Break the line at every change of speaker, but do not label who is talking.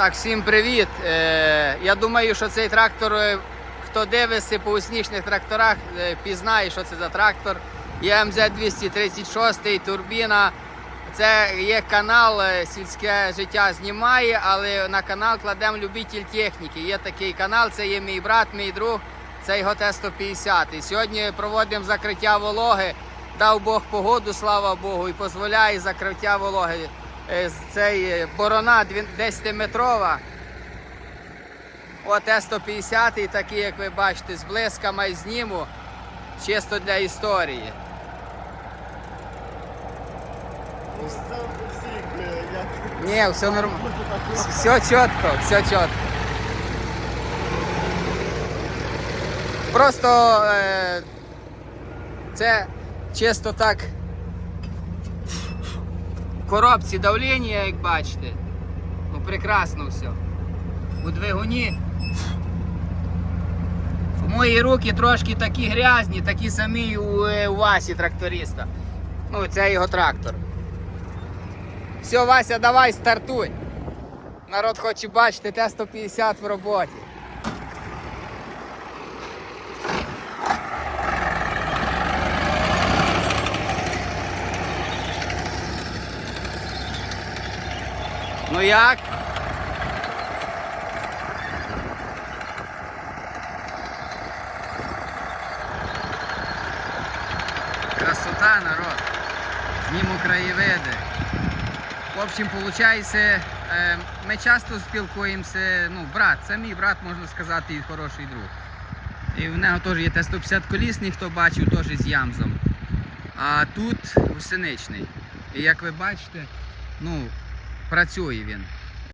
Так, всім привіт. Е, я думаю, що цей трактор, е, хто дивиться по уснішних тракторах, е, пізнає, що це за трактор. Є МЗ-236, турбіна. Це є канал е, Сільське життя знімає, але на канал кладемо любитель техніки. Є такий канал, це є мій брат, мій друг, це його Т-150. І сьогодні проводимо закриття вологи. Дав Бог погоду, слава Богу, і дозволяє закриття вологи. Е, Цей е, борона 10-метрова. От Т-150 такий, як ви бачите, з блисками зніму, чисто для історії. Ні, все нормально. Все чітко, все чітко. Просто е, це чисто так. Коробці давлення, як бачите. Ну прекрасно все. У двигуні. Мої руки трошки такі грязні, такі самі у, е, у Васі тракториста. Ну, це його трактор. Все, Вася, давай стартуй. Народ хоче бачити Т-150 в роботі. Ну як? Красота, народ. Зніму краєвиди. В общем, виходить, ми часто спілкуємося. Ну, брат, це мій брат, можна сказати, і хороший друг. І в нього теж є Т-150 колісний, хто бачив, теж з ямзом. А тут гусеничний. І як ви бачите, ну, працює він.